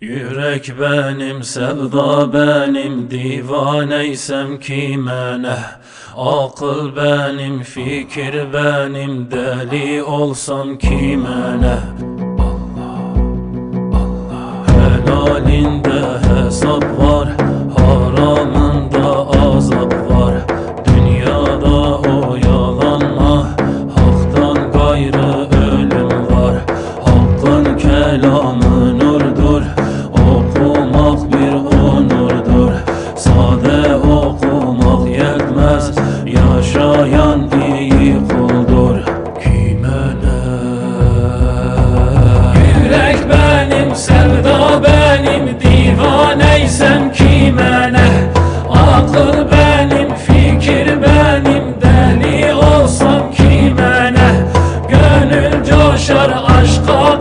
Yürek benim, sevda benim, divaneysem kime ne? Akıl benim, fikir benim, deli olsam kime ne? Allah, Allah. Helalinde hesap var, haramında azap var Dünyada oyalanma, haktan gayrı ölüm var Hakkın kelamını Yaşayan iyi kuldur. Kimene? Yürek benim, sevda benim Divaneysem kime ne? Akıl benim, fikir benim Deli olsam kime ne? Gönül coşar aşka